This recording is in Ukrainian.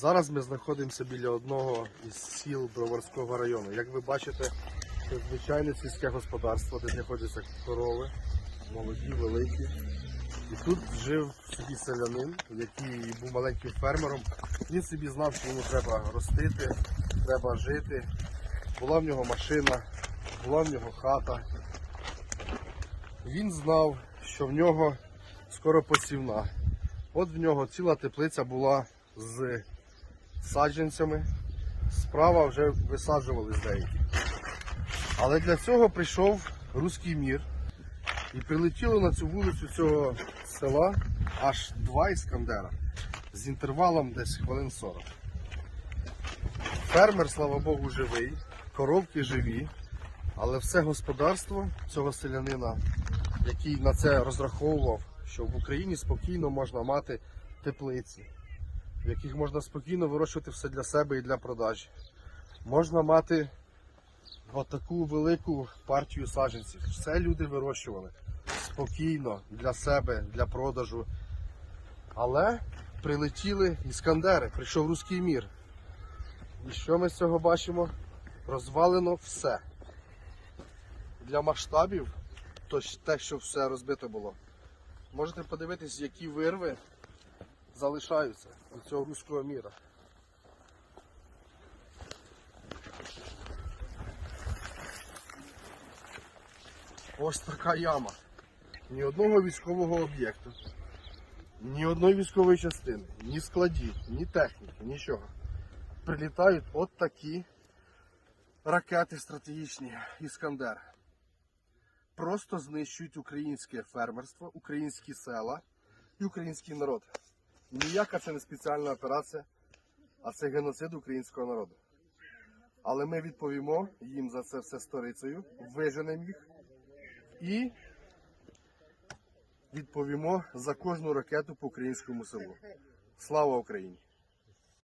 Зараз ми знаходимося біля одного із сіл Броварського району. Як ви бачите, це звичайне сільське господарство, де знаходяться корови, молоді, великі. І тут жив собі селянин, який був маленьким фермером. Він собі знав, що йому треба ростити, треба жити. Була в нього машина, була в нього хата. Він знав, що в нього скоро посівна. От в нього ціла теплиця була з саджанцями. Справа вже висаджувались деякі. Але для цього прийшов руський мір. І прилетіло на цю вулицю цього села аж два іскандера з інтервалом десь хвилин 40. Фермер, слава Богу, живий, коровки живі, але все господарство цього селянина, який на це розраховував, що в Україні спокійно можна мати теплиці, в яких можна спокійно вирощувати все для себе і для продажі. Можна мати отаку велику партію саджанців. Все люди вирощували спокійно для себе, для продажу. Але прилетіли іскандери, прийшов руський мір. І що ми з цього бачимо? Розвалено все. Для масштабів, то те, що все розбито було. Можете подивитись, які вирви залишаються від цього руського міра. Ось така яма. Ні одного військового об'єкту, ні одної військової частини, ні складів, ні техніки, нічого. Прилітають от такі ракети стратегічні Іскандер. Просто знищують українське фермерство, українські села і український народ. Ніяка це не спеціальна операція, а це геноцид українського народу. Але ми відповімо їм за це все сторицею, виженемо їх і відповімо за кожну ракету по українському селу. Слава Україні!